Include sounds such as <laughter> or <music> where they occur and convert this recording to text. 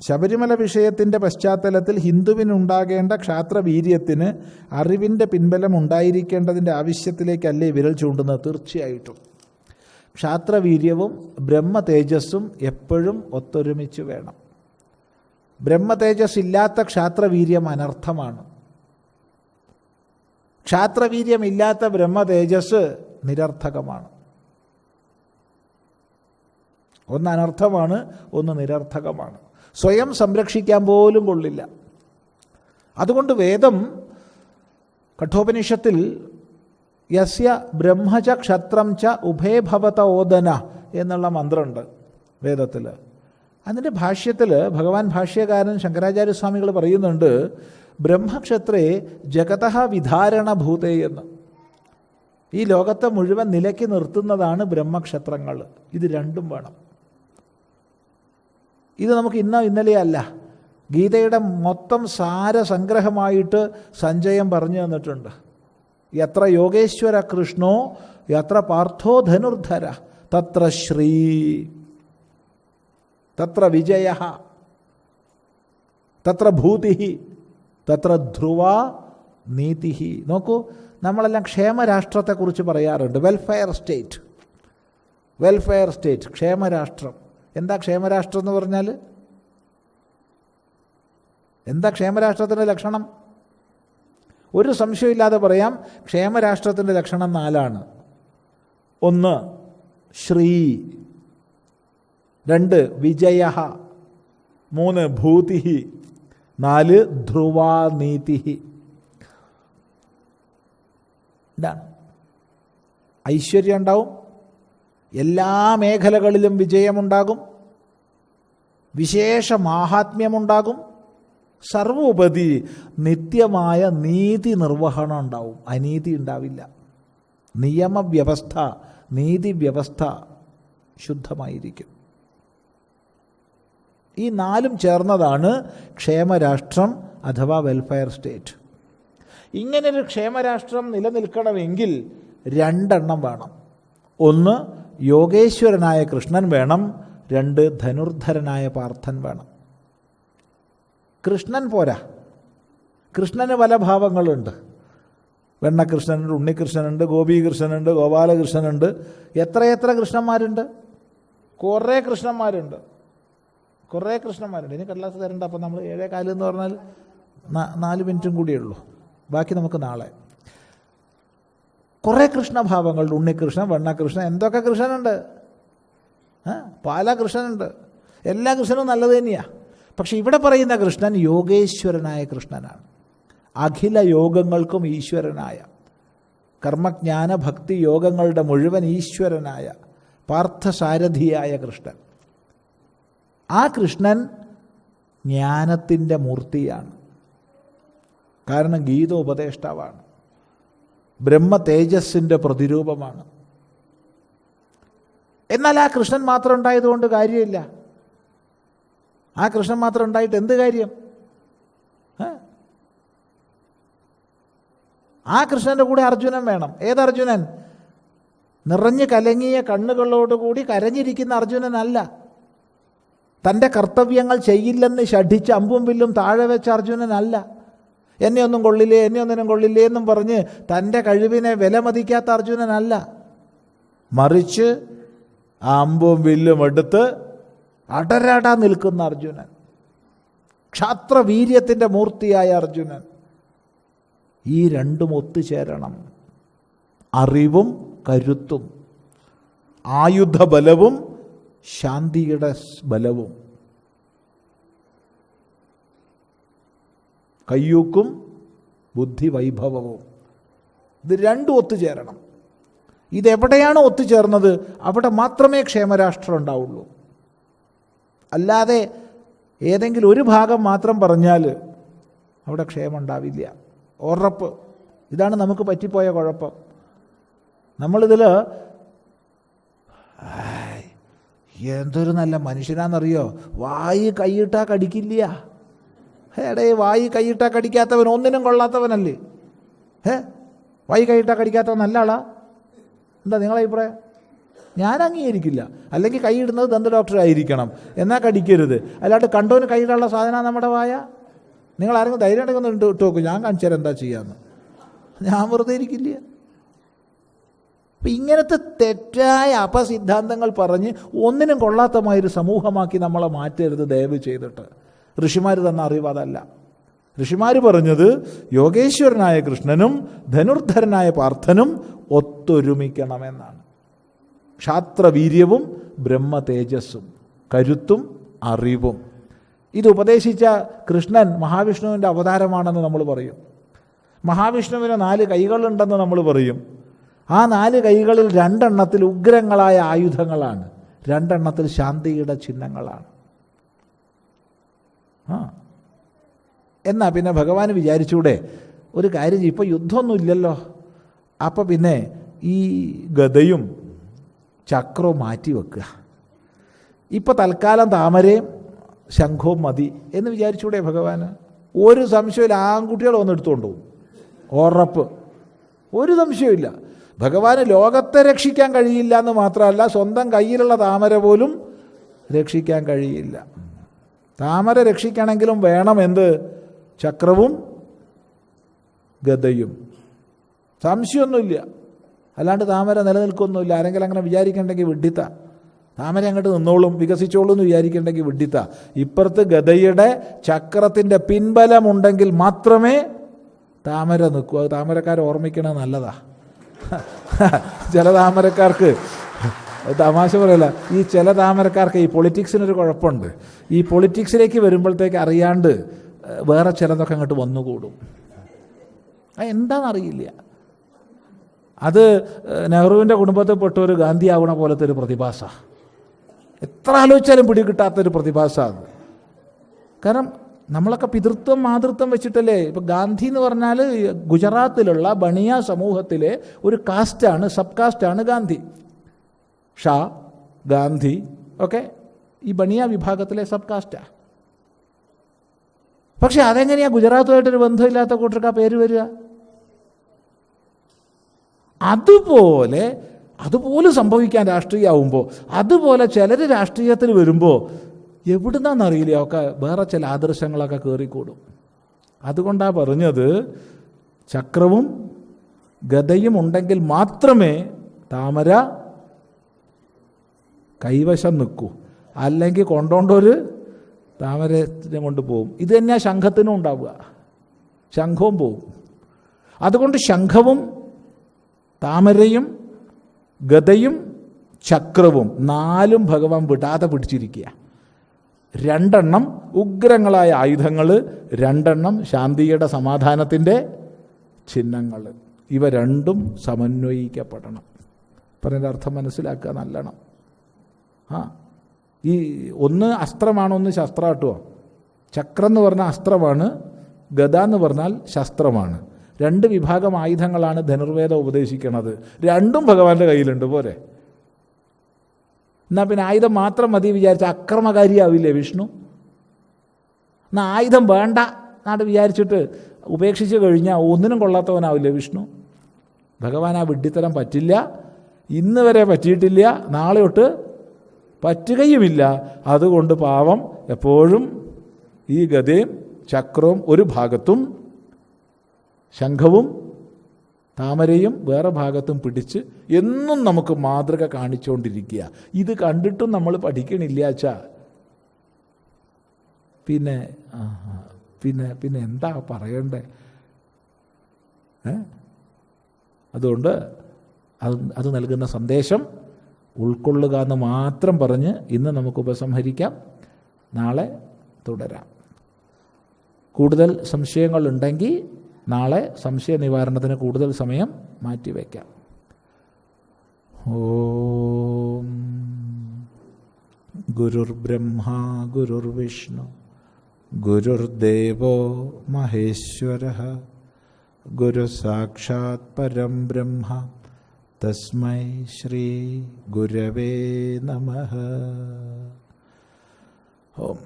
ശബരിമല വിഷയത്തിന്റെ പശ്ചാത്തലത്തിൽ ഹിന്ദുവിനുണ്ടാകേണ്ട ക്ഷാത്രവീര്യത്തിന് അറിവിന്റെ പിൻബലം ഉണ്ടായിരിക്കേണ്ടതിന്റെ ആവശ്യത്തിലേക്കല്ലേ വിരൽ ചൂണ്ടുന്നത്? തീർച്ചയായിട്ടും. ക്ഷാത്രവീര്യവും ബ്രഹ്മ തേജസ്സും എപ്പോഴും ഒത്തൊരുമിച്ച് വേണം. ബ്രഹ്മ തേജസ് ഇല്ലാത്ത ക്ഷാത്രവീര്യം അനർത്ഥമാണ്. ക്ഷാത്രവീര്യമില്ലാത്ത ബ്രഹ്മ തേജസ് നിരർത്ഥകമാണ്. ഒന്ന് അനർത്ഥമാണ് ഒന്ന് നിരർത്ഥകമാണ്. സ്വയം സംരക്ഷിക്കാൻ പോലും കൊള്ളില്ല. അതുകൊണ്ട് വേദം കഠോപനിഷത്തിൽ യസ്യ ബ്രഹ്മച ക്ഷത്രം ച ഉഭയഭവത ഓദന എന്നുള്ള മന്ത്രമുണ്ട് വേദത്തിൽ. അതിന്റെ ഭാഷ്യത്തിൽ ഭഗവാൻ ഭാഷ്യകാരൻ ശങ്കരാചാര്യസ്വാമികൾ പറയുന്നുണ്ട് ബ്രഹ്മക്ഷത്രേ ജഗത വിധാരണഭൂതേ എന്ന്. ഈ ലോകത്തെ മുഴുവൻ നിലയ്ക്ക് നിർത്തുന്നതാണ് ബ്രഹ്മക്ഷത്രങ്ങൾ. ഇത് രണ്ടും വേണം. ഇത് നമുക്ക് ഇന്ന ഇന്നലെയല്ല ഗീതയുടെ മൊത്തം സാരസംഗ്രഹമായിട്ട് സഞ്ജയം പറഞ്ഞു തന്നിട്ടുണ്ട്. എത്ര യോഗേശ്വര കൃഷ്ണോ എത്ര പാർത്ഥോ ധനുർധര തത്ര ശ്രീ തത്ര വിജയ തത്ര ഭൂതി തത്ര ധ്രുവ നീതി. നോക്കൂ നമ്മളെല്ലാം ക്ഷേമരാഷ്ട്രത്തെക്കുറിച്ച് പറയാറുണ്ട്. Welfare state. വെൽഫെയർ സ്റ്റേറ്റ് ക്ഷേമരാഷ്ട്രം. എന്താ ക്ഷേമരാഷ്ട്രം എന്ന് പറഞ്ഞാൽ? എന്താ ക്ഷേമരാഷ്ട്രത്തിന്റെ ലക്ഷണം? ഒരു സംശയമില്ലാതെ പറയാം ക്ഷേമരാഷ്ട്രത്തിന്റെ ലക്ഷണം നാലാണ്. ഒന്ന് ശ്രീ. രണ്ട് വിജയ. മൂന്ന് ഭൂതി. നാല് ധ്രുവാനീതി ഐശ്വര്യം ഉണ്ടാവും എല്ലാ മേഖലകളിലും വിജയമുണ്ടാകും. വിശേഷ മാഹാത്മ്യമുണ്ടാകും. സർവോപതി നിത്യമായ നീതി നിർവഹണം ഉണ്ടാവും. അനീതി ഉണ്ടാവില്ല. നിയമവ്യവസ്ഥ നീതി വ്യവസ്ഥ ശുദ്ധമായിരിക്കും. ഈ നാലും ചേർന്നതാണ് ക്ഷേമരാഷ്ട്രം അഥവാ വെൽഫെയർ സ്റ്റേറ്റ്. ഇങ്ങനൊരു ക്ഷേമരാഷ്ട്രം നിലനിൽക്കണമെങ്കിൽ രണ്ടെണ്ണം വേണം. ഒന്ന് യോഗേശ്വരനായ കൃഷ്ണൻ വേണം രണ്ട് ധനുർധരനായ പാർത്ഥൻ വേണം. കൃഷ്ണൻ പോരാ. കൃഷ്ണന് പല ഭാവങ്ങളുണ്ട്. വെണ്ണകൃഷ്ണനുണ്ട് ഉണ്ണികൃഷ്ണനുണ്ട് ഗോപീകൃഷ്ണനുണ്ട് ഗോപാലകൃഷ്ണനുണ്ട്. എത്രയെത്ര കൃഷ്ണന്മാരുണ്ട്? കുറേ കൃഷ്ണന്മാരുണ്ട്. കുറേ കൃഷ്ണന്മാരുണ്ട്. ഇനി കടലാസ് തരണ്ട. അപ്പം നമ്മൾ ഏഴേ കാലം എന്ന് പറഞ്ഞാൽ നാല് മിനിറ്റും കൂടിയേ ഉള്ളൂ. ബാക്കി നമുക്ക് നാളെ. കുറേ കൃഷ്ണഭാവങ്ങളുണ്ട്. ഉണ്ണികൃഷ്ണൻ വെണ്ണകൃഷ്ണൻ എന്തൊക്കെ കൃഷ്ണനുണ്ട്? പല കൃഷ്ണനുണ്ട്. എല്ലാ കൃഷ്ണനും നല്ലത് തന്നെയാണ് പക്ഷെ ഇവിടെ പറയുന്ന കൃഷ്ണൻ യോഗേശ്വരനായ കൃഷ്ണനാണ്. അഖില യോഗങ്ങൾക്കും ഈശ്വരനായ. കർമ്മജ്ഞാന ഭക്തി യോഗങ്ങളുടെ മുഴുവൻ ഈശ്വരനായ പാർത്ഥസാരഥിയായ കൃഷ്ണൻ. ആ കൃഷ്ണൻ ജ്ഞാനത്തിന്റെ മൂർത്തിയാണ്. കാരണം ഗീത ഉപദേഷ്ടാവാണ് ബ്രഹ്മ തേജസ്സിന്റെ പ്രതിരൂപമാണ്. എന്നാൽ ആ കൃഷ്ണൻ മാത്രം ഉണ്ടായതുകൊണ്ട് കാര്യമില്ല. ആ കൃഷ്ണൻ മാത്രം ഉണ്ടായിട്ട് എന്ത് കാര്യം? ആ കൃഷ്ണന്റെ കൂടെ അർജുനൻ വേണം. ഏത് അർജുനൻ? നിറഞ്ഞു കലങ്ങിയ കണ്ണുകളോടുകൂടി കരഞ്ഞിരിക്കുന്ന അർജുനനല്ല. തന്റെ കർത്തവ്യങ്ങൾ ചെയ്യില്ലെന്ന് ഷഠിച്ച് അമ്പും വില്ലും താഴെ വെച്ച അർജുനനല്ല. എന്നെ ഒന്നും കൊള്ളില്ലേ എന്നെ ഒന്നിനും കൊള്ളില്ലേ എന്നും പറഞ്ഞ് തന്റെ കഴിവിനെ വിലമതിക്കാത്ത അർജുനനല്ല. മറിച്ച് അമ്പും വില്ലും എടുത്ത് അടരട നിൽക്കുന്ന അർജുനൻ. ക്ഷാത്രവീര്യത്തിന്റെ മൂർത്തിയായ അർജുനൻ. ഈ രണ്ടും ഒത്തുചേരണം. അറിവും കരുത്തും. ആയുധബലവും ശാന്തിയുടെ ബലവും. കയ്യൂക്കും ബുദ്ധിവൈഭവവും. ഇത് രണ്ടും ഒത്തുചേരണം. ഇതെവിടെയാണ് ഒത്തുചേർന്നത്? അവിടെ മാത്രമേ ക്ഷേമരാഷ്ട്രം ഉണ്ടാവുള്ളൂ. അല്ലാതെ ഏതെങ്കിലും ഒരു ഭാഗം മാത്രം പറഞ്ഞാൽ അവിടെ ക്ഷേമം ഉണ്ടാവില്ല ഉറപ്പ്. ഇതാണ് നമുക്ക് പറ്റിപ്പോയ കുഴപ്പം. നമ്മളിതിൽ എന്തൊരു നല്ല മനുഷ്യനാണെന്നറിയോ വായി കൈയിട്ടാ കടിക്കില്ല. എടേ വായി കൈയിട്ടാ കടിക്കാത്തവൻ ഒന്നിനും കൊള്ളാത്തവനല്ലേ? ഏ വായി കൈയിട്ടാ കടിക്കാത്തവൻ നല്ല ആളാ? എന്താ നിങ്ങളെ അഭിപ്രായം? ഞാൻ അംഗീകരിക്കില്ല. അല്ലെങ്കിൽ കൈയിടുന്നത് ദന്ത ഡോക്ടർ ആയിരിക്കണം. എന്നാൽ കടിക്കരുത്. അല്ലാണ്ട് കണ്ടോന് കൈയിടാനുള്ള സാധനം നമ്മുടെ വായ? നിങ്ങൾ ആരെങ്കിലും ധൈര്യം ഉണ്ടെങ്കിൽ ഇട്ട് നോക്കും. ഞാൻ കാണിച്ചാൽ എന്താ ചെയ്യാമെന്ന് ഞാൻ വെറുതെ ഇരിക്കില്ല. അപ്പം ഇങ്ങനത്തെ തെറ്റായ അപസിദ്ധാന്തങ്ങൾ പറഞ്ഞ് ഒന്നിനും കൊള്ളാത്തമായൊരു സമൂഹമാക്കി നമ്മളെ മാറ്റരുത് ദയവ് ചെയ്തിട്ട്. ഋഷിമാർ തന്ന അറിവ് അതല്ല ഋഷിമാർ പറഞ്ഞത് യോഗേശ്വരനായ കൃഷ്ണനും ധനുർധരനായ പാർത്ഥനും ഒത്തൊരുമിക്കണമെന്നാണ്. ക്ഷാത്രവീര്യവും ബ്രഹ്മ തേജസ്സും കരുത്തും അറിവും. ഇത് ഉപദേശിച്ച കൃഷ്ണൻ മഹാവിഷ്ണുവിന്റെ അവതാരമാണെന്ന് നമ്മൾ പറയും. മഹാവിഷ്ണുവിന് നാല് കൈകളുണ്ടെന്ന് നമ്മൾ പറയും. ആ നാല് കൈകളിൽ രണ്ടെണ്ണത്തിൽ ഉഗ്രങ്ങളായ ആയുധങ്ങളാണ്. രണ്ടെണ്ണത്തിൽ ശാന്തിയുടെ ചിഹ്നങ്ങളാണ്. ആ. എന്നാ പിന്നെ ഭഗവാൻ വിചാരിച്ചൂടെ ഒരു കാര്യം ഇപ്പോൾ യുദ്ധമൊന്നും ഇല്ലല്ലോ അപ്പോൾ പിന്നെ ഈ ഗതയും ചക്രവും മാറ്റി വെക്കുക. ഇപ്പോൾ തൽക്കാലം താമരയും ശംഖവും മതി എന്ന് വിചാരിച്ചൂടെ ഭഗവാൻ ഒരു സംശയമില്ല ആൺകുട്ടികൾ വന്ന് എടുത്തുകൊണ്ട് പോകും. ഉറപ്പ്. ഒരു സംശയമില്ല ഭഗവാൻ ലോകത്തെ രക്ഷിക്കാൻ കഴിയില്ല എന്ന് മാത്രമല്ല സ്വന്തം കയ്യിലുള്ള താമര പോലും രക്ഷിക്കാൻ കഴിയില്ല. താമര രക്ഷിക്കണമെങ്കിലും വേണം എന്ത്? ചക്രവും ഗതയും സംശയമൊന്നുമില്ല. അല്ലാണ്ട് താമര നിലനിൽക്കൊന്നുമില്ല. ആരെങ്കിലും അങ്ങനെ വിചാരിക്കണ്ടെങ്കിൽ വിഡ്ഢിത്ത. താമര അങ്ങോട്ട് നിന്നോളും വികസിച്ചോളും എന്ന് വിചാരിക്കണ്ടെങ്കിൽ വിഡ്ഢിത്ത. ഇപ്പുറത്ത് ഗതയുടെ ചക്രത്തിന്റെ പിൻബലമുണ്ടെങ്കിൽ മാത്രമേ താമര നിൽക്കൂ. അത് താമരക്കാർ ഓർമ്മിക്കണത് നല്ലതാ. <laughs> ചില താമരക്കാർക്ക് തമാശ പറയല്ല. ഈ ചില താമരക്കാർക്ക് ഈ പൊളിറ്റിക്സിനൊരു കുഴപ്പമുണ്ട്. ഈ പൊളിറ്റിക്സിലേക്ക് വരുമ്പോഴത്തേക്ക് അറിയാണ്ട് വേറെ ചിലതൊക്കെ അങ്ങോട്ട് വന്നുകൂടും. എന്താണെന്നറിയില്ല. അത് നെഹ്റുവിന്റെ കുടുംബത്തിൽപ്പെട്ട ഒരു ഗാന്ധി ആവണ പോലത്തെ ഒരു പ്രതിഭാസ എത്ര ആലോചിച്ചാലും പിടികിട്ടാത്തൊരു പ്രതിഭാസ അത് കാരണം നമ്മളൊക്കെ പിതൃത്വം മാതൃത്വം വെച്ചിട്ടല്ലേ? ഇപ്പം ഗാന്ധി എന്ന് പറഞ്ഞാൽ ഗുജറാത്തിലുള്ള ബണിയ സമൂഹത്തിലെ ഒരു കാസ്റ്റാണ് സബ് കാസ്റ്റാണ് ഗാന്ധി. ഷാ ഗാന്ധി ഒക്കെ ഈ ബണിയ വിഭാഗത്തിലെ സബ് കാസ്റ്റാണ് പക്ഷെ അതെങ്ങനെയാണ് ഗുജറാത്തുമായിട്ടൊരു ബന്ധമില്ലാത്ത കൂട്ടർക്ക് ആ പേര് വരിക? അതുപോലെ അതുപോലെ സംഭവിക്കാൻ രാഷ്ട്രീയമാവുമ്പോൾ അതുപോലെ ചിലർ രാഷ്ട്രീയത്തിൽ വരുമ്പോൾ എവിടുന്നാന്നറിയില്ല ഒക്കെ വേറെ ചില ആദർശങ്ങളൊക്കെ കയറിക്കൂടും അതുകൊണ്ടാണ് പറഞ്ഞത് ചക്രവും ഗതയും ഉണ്ടെങ്കിൽ മാത്രമേ താമര കൈവശം നിൽക്കൂ. അല്ലെങ്കിൽ കൊണ്ടോണ്ടോര് താമരത്തിനെ കൊണ്ട് പോകും ഇത് തന്നെയാണ് ശംഖത്തിനും ഉണ്ടാവുക. ശംഖവും പോവും. അതുകൊണ്ട് ശംഖവും താമരയും ഗതയും ചക്രവും നാലും ഭഗവാൻ വിടാതെ പിടിച്ചിരിക്കുക. രണ്ടെണ്ണം ഉഗ്രങ്ങളായ ആയുധങ്ങൾ രണ്ടെണ്ണം ശാന്തിയുടെ സമാധാനത്തിന്റെ ചിഹ്നങ്ങൾ ഇവ രണ്ടും സമന്വയിക്കപ്പെടണം. പറഞ്ഞതിന്റെ അർത്ഥം മനസ്സിലാക്കുക നല്ലണം. ആ. ഈ ഒന്ന് അസ്ത്രമാണ് ഒന്ന് ശസ്ത്രാട്ടുമോ ചക്രം എന്ന് പറഞ്ഞാൽ അസ്ത്രമാണ് ഗത എന്ന് പറഞ്ഞാൽ ശസ്ത്രമാണ്. രണ്ട് വിഭാഗം ആയുധങ്ങളാണ് ധനുർവേദം ഉപദേശിക്കുന്നത് രണ്ടും ഭഗവാന്റെ കയ്യിലുണ്ട് പോരെ. എന്നാൽ പിന്നെ ആയുധം മാത്രം മതി വിചാരിച്ച അക്രമകാരിയാവില്ലേ വിഷ്ണു? എന്നാൽ ആയുധം വേണ്ട എന്നാണ് വിചാരിച്ചിട്ട് ഉപേക്ഷിച്ച് കഴിഞ്ഞാൽ ഒന്നിനും കൊള്ളാത്തവനാവില്ലേ വിഷ്ണു? ഭഗവാൻ ആ വിഡ്ഢിത്തരം പറ്റില്ല ഇന്ന് വരെ പറ്റിയിട്ടില്ല നാളെ തൊട്ട് പറ്റുകയുമില്ല. അതുകൊണ്ട് പാവം എപ്പോഴും ഈ ഗതയും ചക്രവും ഒരു ഭാഗത്തും ശംഖവും താമരയും വേറെ ഭാഗത്തും പിടിച്ച് എന്നും നമുക്ക് മാതൃക കാണിച്ചുകൊണ്ടിരിക്കുക ഇത് കണ്ടിട്ടും നമ്മൾ പഠിക്കണില്ല അച്ഛാ. പിന്നെ പിന്നെ പിന്നെ എന്താ പറയണ്ടേ? അതുകൊണ്ട് അത് അത് നൽകുന്ന സന്ദേശം ഉൾക്കൊള്ളുക എന്ന് മാത്രം പറഞ്ഞ് ഇന്ന് നമുക്ക് ഉപസംഹരിക്കാം നാളെ തുടരാം. കൂടുതൽ സംശയങ്ങളുണ്ടെങ്കിൽ നാളെ സംശയ നിവാരണത്തിന് കൂടുതൽ സമയം മാറ്റിവെക്കാം ഓം. ഗുരുർബ്രഹ്മ ഗുരുർവിഷ്ണു ഗുരുർദേവോ മഹേശ്വര ഗുരു സാക്ഷാത് പരം ബ്രഹ്മ. തസ്മൈ ശ്രീ ഗുരവേ നമ ഓം